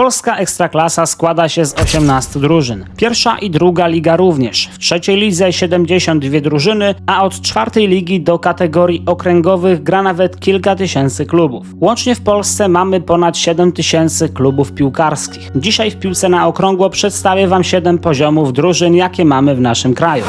Polska Ekstraklasa składa się z 18 drużyn. Pierwsza i druga liga również. W trzeciej lidze 72 drużyny, a od czwartej ligi do kategorii okręgowych gra nawet kilka tysięcy klubów. Łącznie w Polsce mamy ponad 7 tysięcy klubów piłkarskich. Dzisiaj w piłce na okrągło przedstawię Wam 7 poziomów drużyn, jakie mamy w naszym kraju.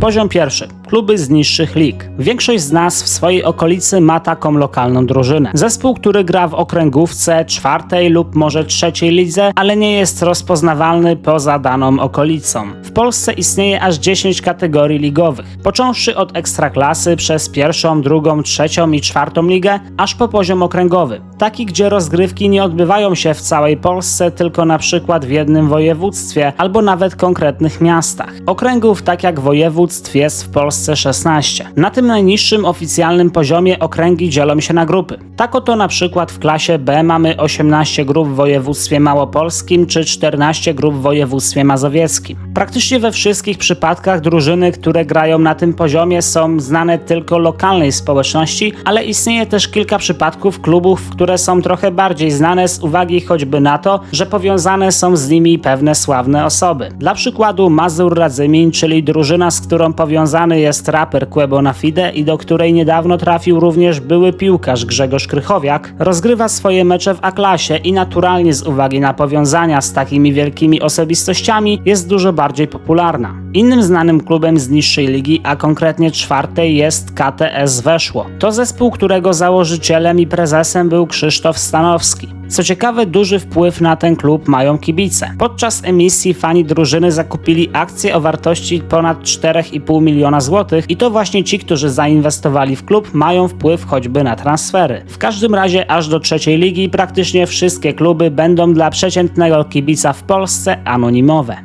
Poziom pierwszy. Kluby z niższych lig. Większość z nas w swojej okolicy ma taką lokalną drużynę. Zespół, który gra w okręgówce, czwartej lub może trzeciej lidze, ale nie jest rozpoznawalny poza daną okolicą. W Polsce istnieje aż 10 kategorii ligowych, począwszy od ekstraklasy przez pierwszą, drugą, trzecią i czwartą ligę, aż po poziom okręgowy. Taki, gdzie rozgrywki nie odbywają się w całej Polsce, tylko na przykład w jednym województwie albo nawet konkretnych miastach. Okręgów, tak jak województw, jest w Polsce 16. Na tym najniższym oficjalnym poziomie okręgi dzielą się na grupy. Tak oto na przykład w klasie B mamy 18 grup w województwie małopolskim czy 14 grup w województwie mazowieckim. Praktycznie we wszystkich przypadkach drużyny, które grają na tym poziomie są znane tylko lokalnej społeczności, ale istnieje też kilka przypadków klubów, które są trochę bardziej znane z uwagi choćby na to, że powiązane są z nimi pewne sławne osoby. Dla przykładu Mazur Radzymin, czyli drużyna, z którą powiązany jest raper Quebo na Fide i do której niedawno trafił również były piłkarz Grzegorz Krychowiak, rozgrywa swoje mecze w A-klasie i naturalnie z uwagi na powiązania z takimi wielkimi osobistościami jest dużo bardziej popularna. Innym znanym klubem z niższej ligi, a konkretnie czwartej jest KTS Weszło. To zespół, którego założycielem i prezesem był Krzysztof Stanowski. Co ciekawe, duży wpływ na ten klub mają kibice. Podczas emisji fani drużyny zakupili akcje o wartości ponad 4,5 miliona złotych i to właśnie ci, którzy zainwestowali w klub, mają wpływ choćby na transfery. W każdym razie aż do trzeciej ligi praktycznie wszystkie kluby będą dla przeciętnego kibica w Polsce anonimowe.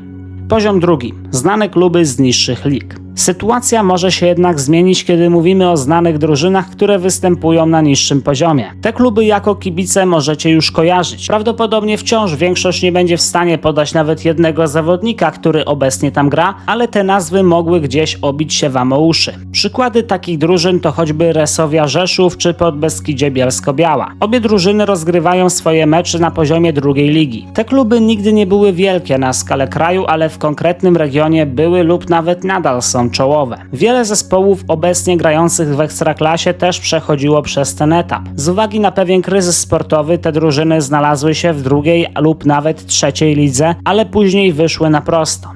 Poziom drugi. Znane kluby z niższych lig. Sytuacja może się jednak zmienić, kiedy mówimy o znanych drużynach, które występują na niższym poziomie. Te kluby jako kibice możecie już kojarzyć. Prawdopodobnie wciąż większość nie będzie w stanie podać nawet jednego zawodnika, który obecnie tam gra, ale te nazwy mogły gdzieś obić się wam o uszy. Przykłady takich drużyn to choćby Resowia Rzeszów czy Podbeskidzie Bielsko-Biała. Obie drużyny rozgrywają swoje mecze na poziomie drugiej ligi. Te kluby nigdy nie były wielkie na skalę kraju, ale w konkretnym regionie były lub nawet nadal są czołowe. Wiele zespołów obecnie grających w Ekstraklasie też przechodziło przez ten etap. Z uwagi na pewien kryzys sportowy te drużyny znalazły się w drugiej lub nawet trzeciej lidze, ale później wyszły na prosto.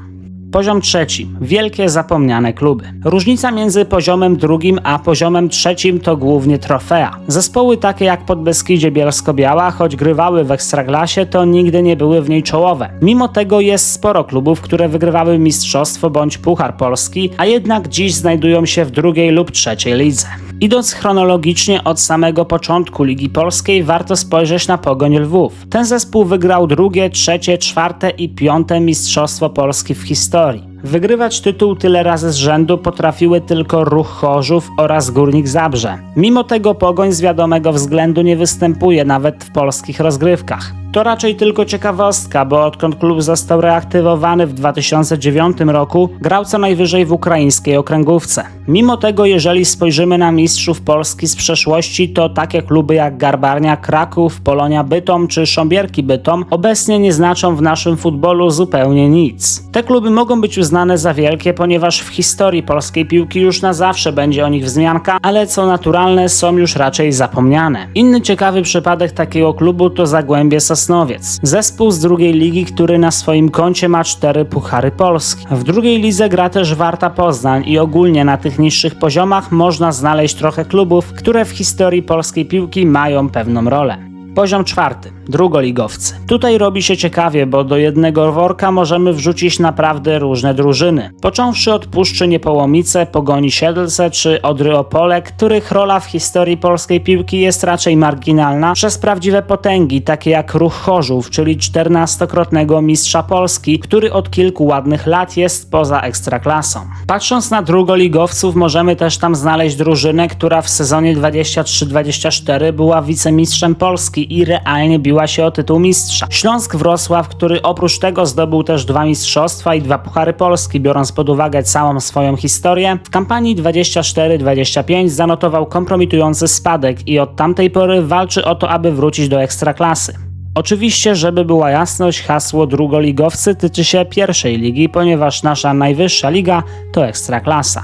Poziom trzeci. Wielkie zapomniane kluby. Różnica między poziomem drugim a poziomem trzecim to głównie trofea. Zespoły takie jak Podbeskidzie Bielsko-Biała, choć grywały w Ekstraklasie, to nigdy nie były w niej czołowe. Mimo tego jest sporo klubów, które wygrywały mistrzostwo bądź Puchar Polski, a jednak dziś znajdują się w drugiej lub trzeciej lidze. Idąc chronologicznie od samego początku Ligi Polskiej, warto spojrzeć na Pogoń Lwów. Ten zespół wygrał drugie, trzecie, czwarte i piąte Mistrzostwo Polski w historii. Story. Wygrywać tytuł tyle razy z rzędu potrafiły tylko Ruch Chorzów oraz Górnik Zabrze. Mimo tego Pogoń z wiadomego względu nie występuje nawet w polskich rozgrywkach. To raczej tylko ciekawostka, bo odkąd klub został reaktywowany w 2009 roku, grał co najwyżej w ukraińskiej okręgówce. Mimo tego, jeżeli spojrzymy na mistrzów Polski z przeszłości, to takie kluby jak Garbarnia Kraków, Polonia Bytom czy Sząbierki Bytom obecnie nie znaczą w naszym futbolu zupełnie nic. Te kluby mogą być uznane za wielkie, ponieważ w historii polskiej piłki już na zawsze będzie o nich wzmianka, ale co naturalne są już raczej zapomniane. Inny ciekawy przypadek takiego klubu to Zagłębie Sosnowiec. Zespół z drugiej ligi, który na swoim koncie ma cztery puchary Polski. W drugiej lidze gra też Warta Poznań i ogólnie na tych niższych poziomach można znaleźć trochę klubów, które w historii polskiej piłki mają pewną rolę. Poziom czwarty. Drugoligowcy. Tutaj robi się ciekawie, bo do jednego worka możemy wrzucić naprawdę różne drużyny. Począwszy od Puszczy Niepołomice, Pogoni Siedlce czy Odry Opole, których rola w historii polskiej piłki jest raczej marginalna przez prawdziwe potęgi, takie jak Ruch Chorzów, czyli 14-krotnego mistrza Polski, który od kilku ładnych lat jest poza ekstraklasą. Patrząc na drugoligowców możemy też tam znaleźć drużynę, która w sezonie 23-24 była wicemistrzem Polski i realnie biła się o tytuł mistrza. Śląsk Wrocław, który oprócz tego zdobył też dwa mistrzostwa i dwa puchary Polski, biorąc pod uwagę całą swoją historię, w kampanii 24-25 zanotował kompromitujący spadek i od tamtej pory walczy o to, aby wrócić do ekstraklasy. Oczywiście, żeby była jasność, hasło drugoligowcy tyczy się pierwszej ligi, ponieważ nasza najwyższa liga to Ekstraklasa.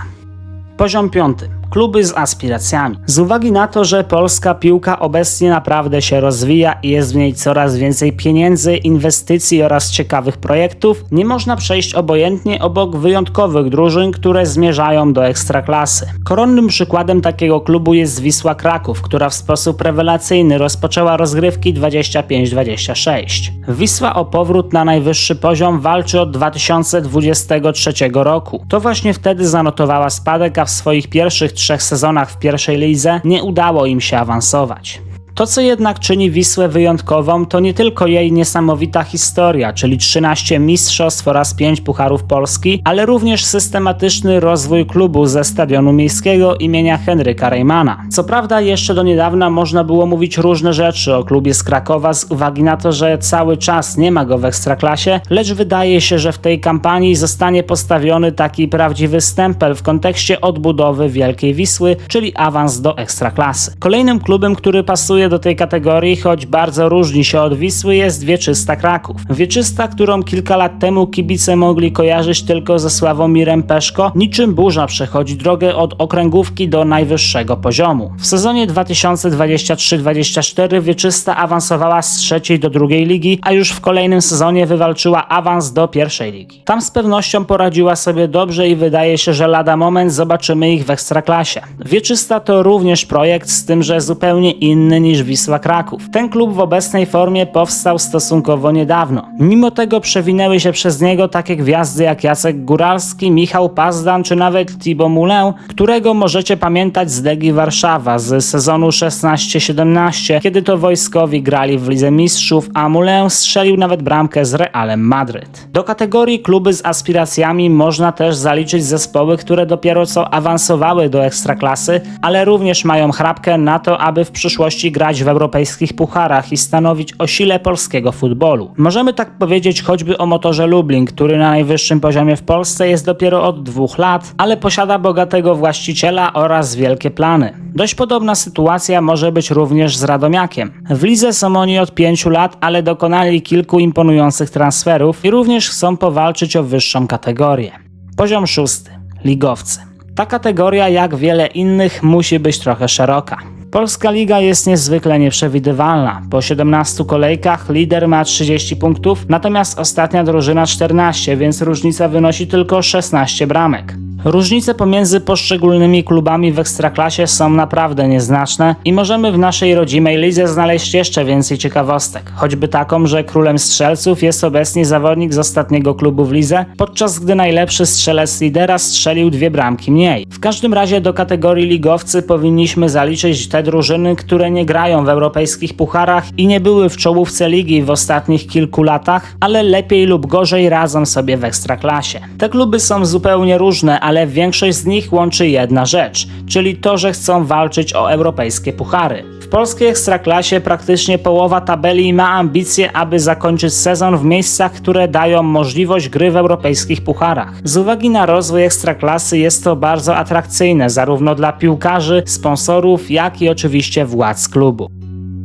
Poziom piąty. Kluby z aspiracjami. Z uwagi na to, że polska piłka obecnie naprawdę się rozwija i jest w niej coraz więcej pieniędzy, inwestycji oraz ciekawych projektów, nie można przejść obojętnie obok wyjątkowych drużyn, które zmierzają do ekstraklasy. Koronnym przykładem takiego klubu jest Wisła Kraków, która w sposób rewelacyjny rozpoczęła rozgrywki 25-26. Wisła o powrót na najwyższy poziom walczy od 2023 roku. To właśnie wtedy zanotowała spadek, a w swoich pierwszych trzech sezonach w pierwszej lidze nie udało im się awansować. To, co jednak czyni Wisłę wyjątkową, to nie tylko jej niesamowita historia, czyli 13 mistrzostw oraz 5 pucharów Polski, ale również systematyczny rozwój klubu ze stadionu miejskiego imienia Henryka Reymana. Co prawda, jeszcze do niedawna można było mówić różne rzeczy o klubie z Krakowa z uwagi na to, że cały czas nie ma go w ekstraklasie, lecz wydaje się, że w tej kampanii zostanie postawiony taki prawdziwy stempel w kontekście odbudowy Wielkiej Wisły, czyli awans do ekstraklasy. Kolejnym klubem, który pasuje do tej kategorii, choć bardzo różni się od Wisły, jest Wieczysta Kraków. Wieczysta, którą kilka lat temu kibice mogli kojarzyć tylko ze Sławomirem Peszko, niczym burza przechodzi drogę od okręgówki do najwyższego poziomu. W sezonie 2023-24 Wieczysta awansowała z trzeciej do drugiej ligi, a już w kolejnym sezonie wywalczyła awans do pierwszej ligi. Tam z pewnością poradziła sobie dobrze i wydaje się, że lada moment zobaczymy ich w ekstraklasie. Wieczysta to również projekt, z tym, że zupełnie inny niż Wisła Kraków. Ten klub w obecnej formie powstał stosunkowo niedawno. Mimo tego przewinęły się przez niego takie gwiazdy jak Jacek Góralski, Michał Pazdan czy nawet Thibaut Moulin, którego możecie pamiętać z Legii Warszawa z sezonu 16-17, kiedy to wojskowi grali w Lidze Mistrzów, a Moulin strzelił nawet bramkę z Realem Madryt. Do kategorii kluby z aspiracjami można też zaliczyć zespoły, które dopiero co awansowały do ekstraklasy, ale również mają chrapkę na to, aby w przyszłości grać w europejskich pucharach i stanowić o sile polskiego futbolu. Możemy tak powiedzieć choćby o motorze Lublin, który na najwyższym poziomie w Polsce jest dopiero od dwóch lat, ale posiada bogatego właściciela oraz wielkie plany. Dość podobna sytuacja może być również z Radomiakiem. W lidze są oni od pięciu lat, ale dokonali kilku imponujących transferów i również chcą powalczyć o wyższą kategorię. Poziom szósty. Ligowcy. Ta kategoria, jak wiele innych, musi być trochę szeroka. Polska Liga jest niezwykle nieprzewidywalna. Po 17 kolejkach lider ma 30 punktów, natomiast ostatnia drużyna 14, więc różnica wynosi tylko 16 bramek. Różnice pomiędzy poszczególnymi klubami w ekstraklasie są naprawdę nieznaczne i możemy w naszej rodzimej lidze znaleźć jeszcze więcej ciekawostek. Choćby taką, że królem strzelców jest obecnie zawodnik z ostatniego klubu w lidze, podczas gdy najlepszy strzelec lidera strzelił dwie bramki mniej. W każdym razie do kategorii ligowcy powinniśmy zaliczyć te drużyny, które nie grają w europejskich pucharach i nie były w czołówce ligi w ostatnich kilku latach, ale lepiej lub gorzej radzą sobie w ekstraklasie. Te kluby są zupełnie różne, ale większość z nich łączy jedna rzecz, czyli to, że chcą walczyć o europejskie puchary. W polskiej ekstraklasie praktycznie połowa tabeli ma ambicje, aby zakończyć sezon w miejscach, które dają możliwość gry w europejskich pucharach. Z uwagi na rozwój ekstraklasy jest to bardzo atrakcyjne zarówno dla piłkarzy, sponsorów, jak i oczywiście władz klubu.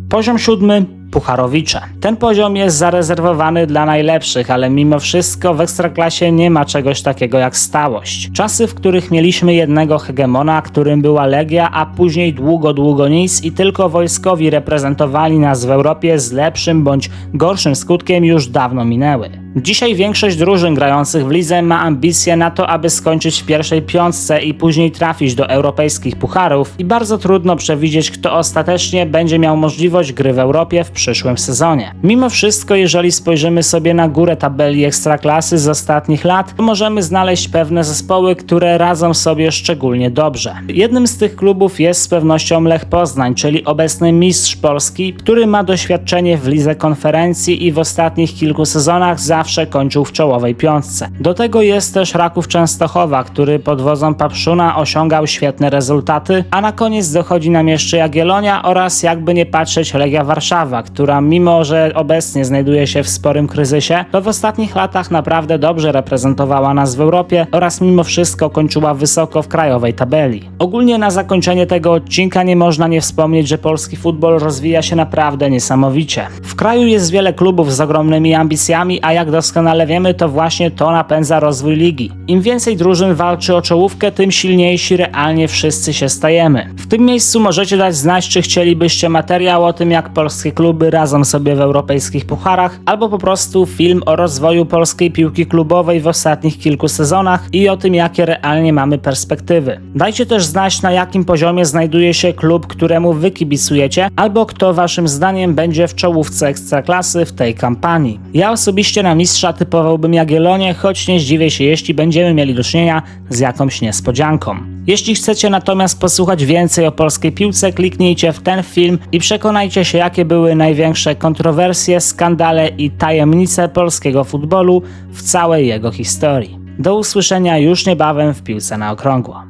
Poziom siódmy Pucharowicze. Ten poziom jest zarezerwowany dla najlepszych, ale mimo wszystko w ekstraklasie nie ma czegoś takiego jak stałość. Czasy, w których mieliśmy jednego hegemona, którym była Legia, a później długo, długo nic i tylko wojskowi reprezentowali nas w Europie z lepszym bądź gorszym skutkiem już dawno minęły. Dzisiaj większość drużyn grających w lidze ma ambicje na to, aby skończyć w pierwszej piątce i później trafić do europejskich pucharów i bardzo trudno przewidzieć, kto ostatecznie będzie miał możliwość gry w Europie w przyszłym sezonie. Mimo wszystko, jeżeli spojrzymy sobie na górę tabeli ekstraklasy z ostatnich lat, to możemy znaleźć pewne zespoły, które radzą sobie szczególnie dobrze. Jednym z tych klubów jest z pewnością Lech Poznań, czyli obecny mistrz Polski, który ma doświadczenie w lidze konferencji i w ostatnich kilku sezonach za zawsze kończył w czołowej piątce. Do tego jest też Raków Częstochowa, który pod wodzą Papszuna osiągał świetne rezultaty, a na koniec dochodzi nam jeszcze Jagiellonia oraz jakby nie patrzeć Legia Warszawa, która mimo, że obecnie znajduje się w sporym kryzysie, to w ostatnich latach naprawdę dobrze reprezentowała nas w Europie oraz mimo wszystko kończyła wysoko w krajowej tabeli. Ogólnie na zakończenie tego odcinka nie można nie wspomnieć, że polski futbol rozwija się naprawdę niesamowicie. W kraju jest wiele klubów z ogromnymi ambicjami, a jak doskonale wiemy, to właśnie to napędza rozwój ligi. Im więcej drużyn walczy o czołówkę, tym silniejsi realnie wszyscy się stajemy. W tym miejscu możecie dać znać, czy chcielibyście materiał o tym, jak polskie kluby radzą sobie w europejskich pucharach, albo po prostu film o rozwoju polskiej piłki klubowej w ostatnich kilku sezonach i o tym, jakie realnie mamy perspektywy. Dajcie też znać, na jakim poziomie znajduje się klub, któremu wy kibicujecie, albo kto waszym zdaniem będzie w czołówce ekstraklasy w tej kampanii. Ja osobiście na mistrza typowałbym Jagiellonię, choć nie zdziwię się, jeśli będziemy mieli do czynienia z jakąś niespodzianką. Jeśli chcecie natomiast posłuchać więcej o polskiej piłce, kliknijcie w ten film i przekonajcie się, jakie były największe kontrowersje, skandale i tajemnice polskiego futbolu w całej jego historii. Do usłyszenia już niebawem w piłce na okrągło.